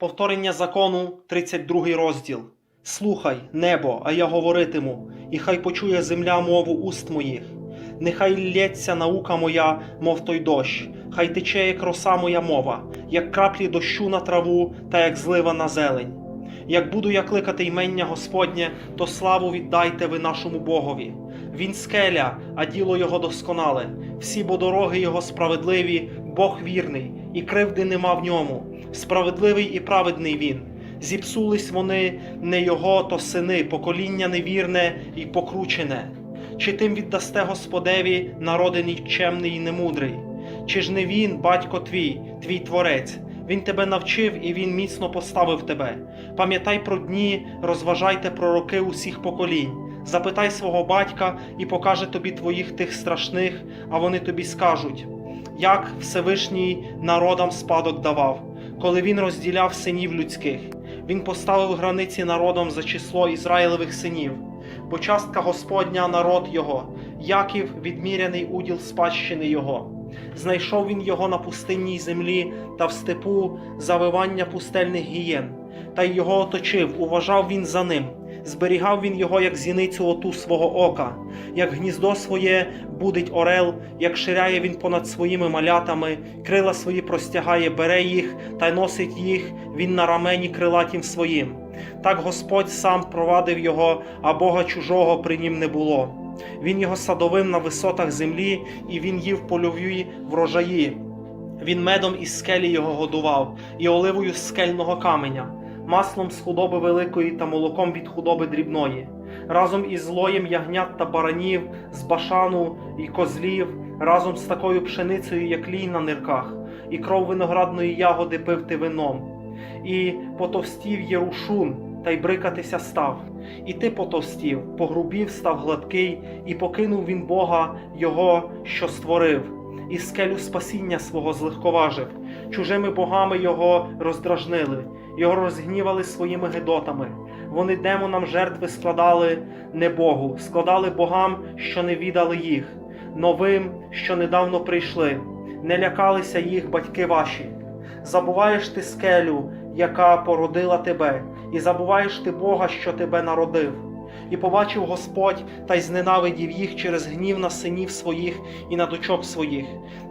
Повторення закону, 32 розділ. Слухай, небо, а я говоритиму, і хай почує земля мову уст моїх. Нехай лється наука моя, мов той дощ, хай тече, як роса моя мова, як краплі дощу на траву та як злива на зелень. Як буду я кликати ймення Господнє, то славу віддайте ви нашому Богові. Він скеля, а діло його досконале. Всі бо дороги його справедливі, Бог вірний, і кривди нема в ньому. Справедливий і праведний він. Зіпсулись вони не його, то сини, покоління невірне і покручене. Чи тим віддасте Господеві народи нікчемний і немудрий? Чи ж не він, батько твій, твій творець? Він тебе навчив і він міцно поставив тебе. Пам'ятай про дні, розважайте про роки усіх поколінь. Запитай свого батька і покаже тобі твоїх тих страшних, а вони тобі скажуть, як Всевишній народам спадок давав, коли він розділяв синів людських. Він поставив границі народом за число Ізраїлевих синів, бо частка Господня народ його, Яків відміряний уділ спадщини його. Знайшов він його на пустинній землі та в степу завивання пустельних гієн, та й його оточив, уважав він за ним, зберігав він його, як зіницю оту свого ока, як гніздо своє будить орел, як ширяє він понад своїми малятами, крила свої простягає, бере їх та носить їх він на рамені крилатім своїм. Так Господь сам провадив його, а Бога чужого при нім не було. Він його садовив на висотах землі, і він їв польові врожаї. Він медом із скелі його годував, і оливою з скельного каменя, маслом з худоби великої та молоком від худоби дрібної, разом із злоєм ягнят та баранів, з башану і козлів, разом з такою пшеницею, як лій на нирках, і кров виноградної ягоди пив ти вином, і потовстів Єрушун, та й брикатися став. І ти потовстів, погрубів, став гладкий, і покинув він Бога Його, що створив, і скелю спасіння свого злегковажив, чужими богами його роздражнили, його розгнівали своїми гидотами. Вони демонам жертви складали не Богу, складали богам, що не віддали їх, новим, що недавно прийшли, не лякалися їх батьки ваші. Забуваєш ти скелю, яка породила тебе, і забуваєш ти Бога, що тебе народив. І побачив Господь та й зненавидів їх через гнів на синів своїх і на дочок своїх,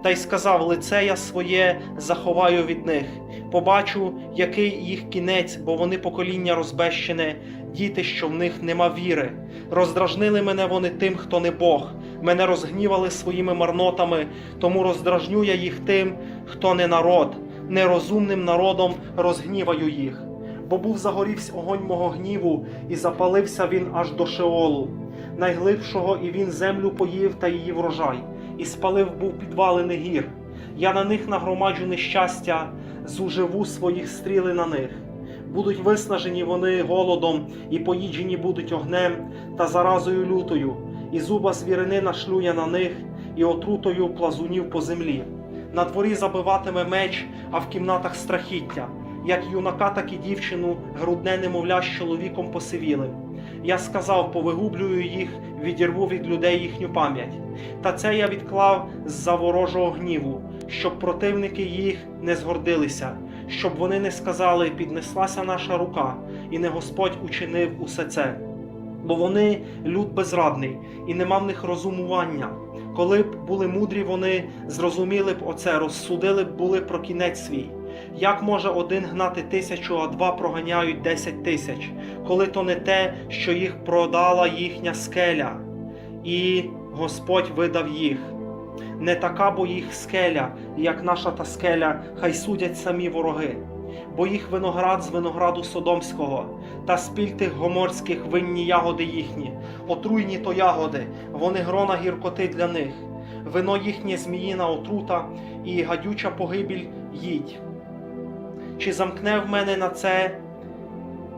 та й сказав: Лице я своє заховаю від них. Побачу, який їх кінець, бо вони покоління розбещене, діти, що в них нема віри. Роздражнили мене вони тим, хто не Бог, мене розгнівали своїми марнотами, тому роздражню я їх тим, хто не народ, нерозумним народом розгніваю їх бо був загорівся огонь мого гніву, і запалився він аж до Шеолу, найглибшого, і він землю поїв та її врожай, і спалив був підвалини гір. Я на них нагромаджу нещастя, зуживу своїх стріли на них. Будуть виснажені вони голодом, і поїджені будуть огнем та заразою лютою, і зуба звірини нашлю я на них, і отрутою плазунів по землі. На дворі забиватиме меч, а в кімнатах страхіття як юнака, так і дівчину, грудне немовля з чоловіком посивілим. Я сказав, повигублюю їх, відірву від людей їхню пам'ять. Та це я відклав з-за ворожого гніву, щоб противники їх не згордилися, щоб вони не сказали, піднеслася наша рука, і не Господь учинив усе це. Бо вони люд безрадний, і нема в них розумування. Коли б були мудрі, вони зрозуміли б оце, розсудили б були про кінець свій. Як може один гнати тисячу, а два проганяють десять тисяч, коли то не те, що їх продала їхня скеля, і Господь видав їх. Не така бо їх скеля, як наша та скеля, хай судять самі вороги, бо їх виноград з винограду Содомського, та спіль тих гоморських винні ягоди їхні, отруйні то ягоди, вони грона гіркоти для них, вино їхнє зміїна отрута і гадюча погибіль їдь. Чи замкне в мене на це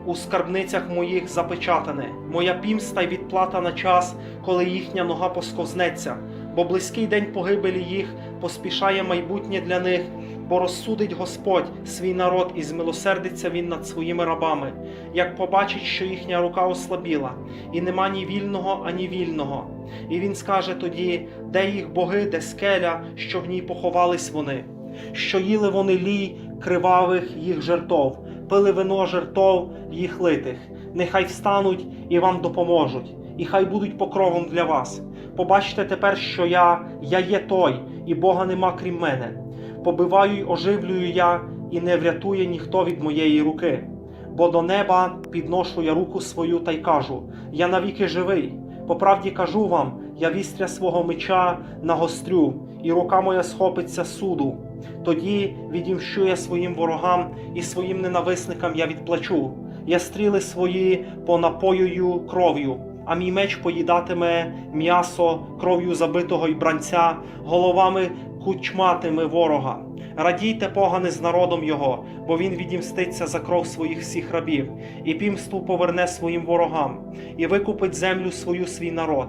у скарбницях моїх запечатане, моя пімста й відплата на час, коли їхня нога посковзнеться, бо близький день погибелі їх поспішає майбутнє для них, бо розсудить Господь свій народ і змилосердиться він над своїми рабами, як побачить, що їхня рука ослабіла, і нема ні вільного, ані вільного. І він скаже тоді, де їх боги, де скеля, що в ній поховались вони, що їли вони лій кривавих їх жертов, пили вино жертов їх литих. Нехай встануть і вам допоможуть, і хай будуть покровом для вас. Побачте тепер, що я, я є той, і Бога нема крім мене. Побиваю й оживлюю я, і не врятує ніхто від моєї руки. Бо до неба підношу я руку свою та й кажу: Я навіки живий. По правді кажу вам, я вістря свого меча нагострю, і рука моя схопиться суду. Тоді відімщу я своїм ворогам і своїм ненависникам я відплачу. Я стріли свої понапоюю кров'ю, а мій меч поїдатиме м'ясо кров'ю забитого й бранця, головами кучматиме ворога. Радійте, погане з народом його, бо він відімститься за кров своїх всіх рабів, і пімству поверне своїм ворогам, і викупить землю свою свій народ.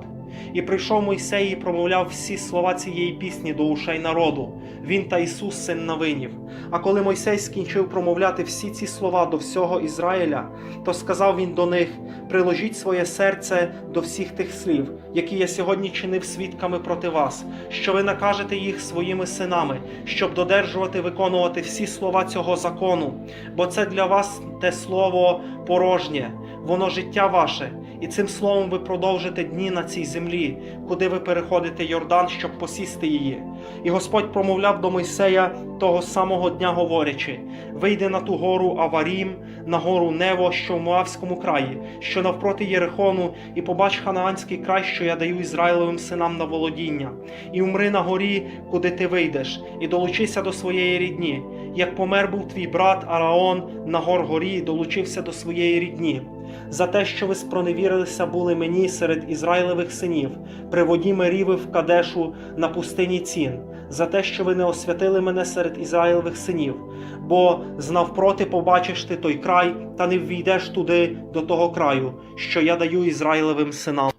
І прийшов Мойсей і промовляв всі слова цієї пісні до ушей народу, він та Ісус, син Навинів. А коли Мойсей скінчив промовляти всі ці слова до всього Ізраїля, то сказав він до них: приложіть своє серце до всіх тих слів, які я сьогодні чинив свідками проти вас, що ви накажете їх своїми синами, щоб додержувати виконувати всі слова цього закону, бо це для вас те слово порожнє, воно життя ваше, і цим словом ви продовжите дні на цій землі, куди ви переходите Йордан, щоб посісти її. І Господь промовляв до Мойсея того самого дня, говорячи: вийди на ту гору Аварім, на гору Нево, що в Моавському краї, що навпроти Єрихону, і побач ханаанський край, що я даю Ізраїлевим синам на володіння, і умри на горі, куди ти вийдеш, і долучися до своєї рідні. Як помер був твій брат Араон на гор горі, долучився до своєї рідні. За те, що ви спроневірилися були мені серед Ізраїлевих синів, при воді Меріви в Кадешу на пустині Цін, за те, що ви не освятили мене серед Ізраїлевих синів, бо знавпроти побачиш ти той край, та не ввійдеш туди до того краю, що я даю Ізраїлевим синам.